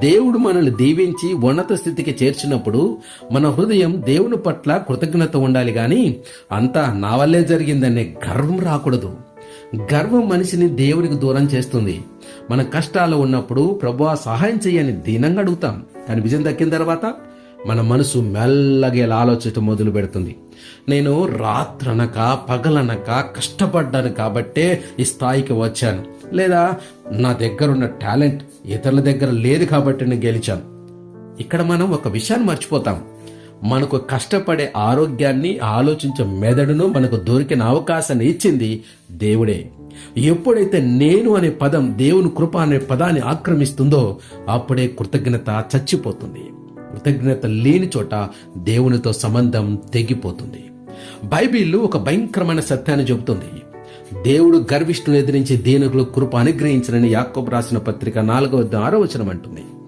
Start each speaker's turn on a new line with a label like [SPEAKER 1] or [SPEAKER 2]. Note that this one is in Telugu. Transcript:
[SPEAKER 1] దేవుడు మనల్ని దీవించి ఉన్నత స్థితికి చేర్చినప్పుడు మన హృదయం దేవుని పట్ల కృతజ్ఞత ఉండాలి కానీ అంతా నా వల్లే జరిగిందనే గర్వం రాకూడదు. గర్వం మనిషిని దేవునికి దూరం చేస్తుంది. మన కష్టాలు ఉన్నప్పుడు ప్రభు సహాయం చేయని దీనంగా అడుగుతాం. కానీ విజయం దక్కిన తర్వాత మన మనసు మెల్లగా ఇలా ఆలోచించడం మొదలు పెడుతుంది. నేను రాత్రనక పగలనక కష్టపడ్డాను కాబట్టే ఈ స్థాయికి వచ్చాను. లేదా నా దగ్గర ఉన్న టాలెంట్ ఇతరుల దగ్గర లేదు కాబట్టి నేను గెలిచాను. ఇక్కడ మనం ఒక విషయాన్ని మర్చిపోతాం. మనకు కష్టపడే ఆరోగ్యాన్ని ఆలోచించే మెదడును మనకు దొరికిన అవకాశాన్ని ఇచ్చింది దేవుడే. ఎప్పుడైతే నేను అనే పదం దేవుని కృప అనే పదాన్ని ఆక్రమిస్తుందో అప్పుడే కృతజ్ఞత చచ్చిపోతుంది. కృతజ్ఞత లేని చోట దేవునితో సంబంధం తెగిపోతుంది. బైబిల్ ఒక భయంకరమైన సత్యాన్ని చెబుతుంది. దేవుడు గర్విష్ఠుని ఎదిరించి దీనుకులు కృప అనుగ్రహించనని యాకోబ్ రాసిన పత్రిక నాలుగవ ఆరో వచనం అంటుంది.